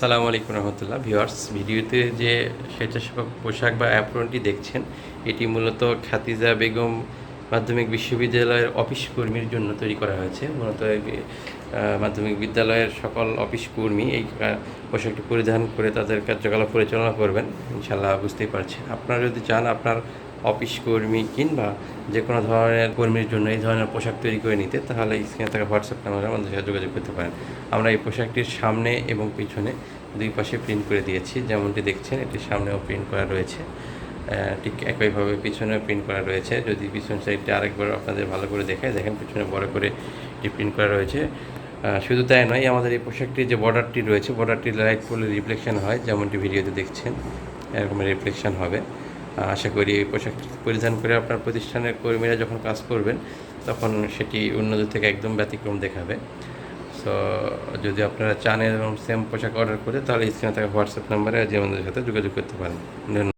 সালামু আলাইকুম রহমতুল্লাহ। ভিউয়ার্স, ভিডিওতে যে স্বেচ্ছাসেবক পোশাক বা অ্যাপ্রনটি দেখছেন, এটি মূলত খাতিজা বেগম মাধ্যমিক বিশ্ববিদ্যালয়ের অফিস কর্মীর জন্য তৈরি করা হয়েছে। মূলত মাধ্যমিক বিদ্যালয়ের সকল অফিস কর্মী এই পোশাকটি পরিধান করে তাদের কার্যকলাপ পরিচালনা করবেন। ইনশাল্লাহ বুঝতেই পারছেন। আপনারা যদি চান আপনার অফিস কর্মী কিংবা যে কোনো ধরনের কর্মীর জন্য এই ধরনের পোশাক তৈরি করে নিতে, তাহলে স্ক্রিনে থাকা হোয়াটসঅ্যাপ নাম্বারে আমাদের সাথে যোগাযোগ করতে পারেন। আমরা এই পোশাকটির সামনে এবং পিছনে দুই পাশে প্রিন্ট করে দিয়েছি। যেমনটি দেখছেন এটির সামনেও প্রিন্ট করা রয়েছে। ঠিক একইভাবে পিছনেও প্রিন্ট করা রয়েছে। যদি পিছন সাইডটা আরেকবার আপনাদের ভালো করে দেখায়, দেখেন পিছনে বড় করে এটি প্রিন্ট করা রয়েছে। শুধু তাই নয়, আমাদের এই পোশাকটির যে বর্ডারটি রয়েছে বর্ডারটি লাইট পড়লে রিফ্লেকশন হয়, যেমনটি ভিডিওতে দেখছেন, এরকম রিফ্লেকশন হবে। আশা করি এই পোশাক পরিধান করে আপনার প্রতিষ্ঠানের কর্মীরা যখন কাজ করবেন, তখন সেটি অন্যদের থেকে একদম ব্যতিক্রম দেখাবে। সো যদি আপনারা চান এবং সেম পোশাক অর্ডার করে, তাহলে স্ক্রিনে থাকা হোয়াটসঅ্যাপ নাম্বারে আজ আমাদের সাথে যোগাযোগ করতে পারেন। ধন্যবাদ।